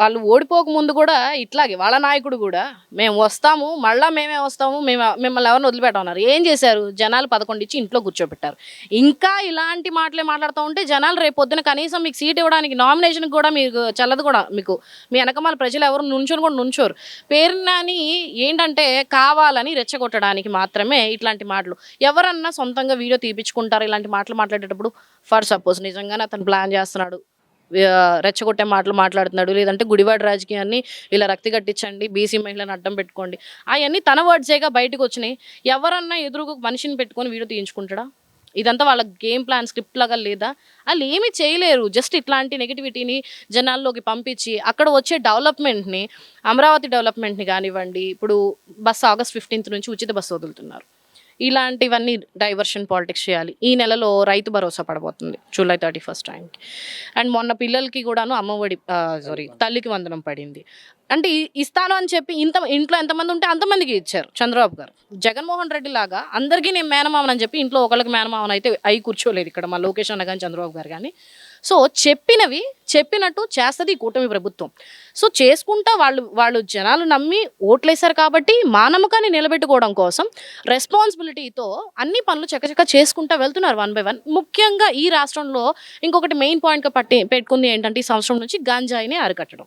వాళ్ళు ఓడిపోక ముందు కూడా ఇట్లాగే వాళ్ళ నాయకుడు కూడా మేము వస్తాము మళ్ళీ మేమే వస్తాము మేము మిమ్మల్ని ఎవరిని వదిలిపెట్టమన్నారు. ఏం చేశారు? జనాలు పదకొండు ఇచ్చి ఇంట్లో కూర్చోబెట్టారు. ఇంకా ఇలాంటి మాటలే మాట్లాడుతూ ఉంటే జనాలు రేపు పొద్దున కనీసం మీకు సీట్ ఇవ్వడానికి నామినేషన్ కూడా మీకు చల్లదు కూడా మీకు. మీ వెనకమాల ప్రజలు ఎవరు నుంచొని కూడా నుంచోరు. పేరునాని ఏంటంటే కావాలని రెచ్చగొట్టడానికి మాత్రమే ఇట్లాంటి మాటలు. ఎవరన్నా సొంతంగా వీడియో తీపించుకుంటారు ఇలాంటి మాటలు మాట్లాడేటప్పుడు? ఫర్ సపోజ్ నిజంగానే అతను ప్లాన్ చేస్తున్నాడు. రెచ్చగొట్టే మాటలు మాట్లాడుతున్నాడు. లేదంటే గుడివాడ రాజకీయాన్ని ఇలా రక్తి కట్టించండి బీసీ మహిళను అడ్డం పెట్టుకోండి. అవన్నీ తన వర్డ్సేగా బయటకు వచ్చినాయి. ఎవరన్నా ఎదురుగా మనిషిని పెట్టుకొని వీడియో తీయించుకుంటాడా? ఇదంతా వాళ్ళ గేమ్ ప్లాన్ స్క్రిప్ట్ లాగా లేదా? వాళ్ళు ఏమీ చేయలేరు. జస్ట్ ఇట్లాంటి నెగిటివిటీని జనాల్లోకి పంపించి అక్కడ వచ్చే డెవలప్మెంట్ని అమరావతి డెవలప్మెంట్ని కానివ్వండి. ఇప్పుడు బస్సు ఆగస్ట్ ఫిఫ్టీన్త్ నుంచి ఉచిత బస్సు వదులుతున్నారు. ఇలాంటివన్నీ డైవర్షన్ పాలిటిక్స్ చేయాలి. ఈ నెలలో రైతు భరోసా పడబోతుంది జూలై థర్టీ ఫస్ట్ టైంకి. అండ్ మొన్న పిల్లలకి కూడాను అమ్మఒడి సారీ తల్లికి వందనం పడింది. అంటే ఇస్తాను అని చెప్పి ఇంత ఇంట్లో ఎంతమంది ఉంటే అంతమందికి ఇచ్చారు చంద్రబాబు గారు. జగన్మోహన్ రెడ్డి లాగా అందరికీ నేను మేనమామని అని చెప్పి ఇంట్లో ఒకళ్ళకి మేనమామని అయితే అయి కూర్చోలేదు ఇక్కడ మా లోకేష్ అన్న కానీ చంద్రబాబు గారు కానీ సో చెప్పినవి చెప్పినట్టు చేస్తుంది ఈ కూటమి ప్రభుత్వం. సో చేసుకుంటా వాళ్ళు వాళ్ళు జనాలు నమ్మి ఓట్లేశారు కాబట్టి మా నమ్మకాన్ని నిలబెట్టుకోవడం కోసం రెస్పాన్సిబిలిటీతో అన్ని పనులు చకచక చేసుకుంటా వెళ్తున్నారు వన్ బై వన్. ముఖ్యంగా ఈ రాష్ట్రంలో ఇంకొకటి మెయిన్ పాయింట్గా పట్టి పెట్టుకుంది ఏంటంటే ఈ సంవత్సరం నుంచి గంజాయిని అరికట్టడం.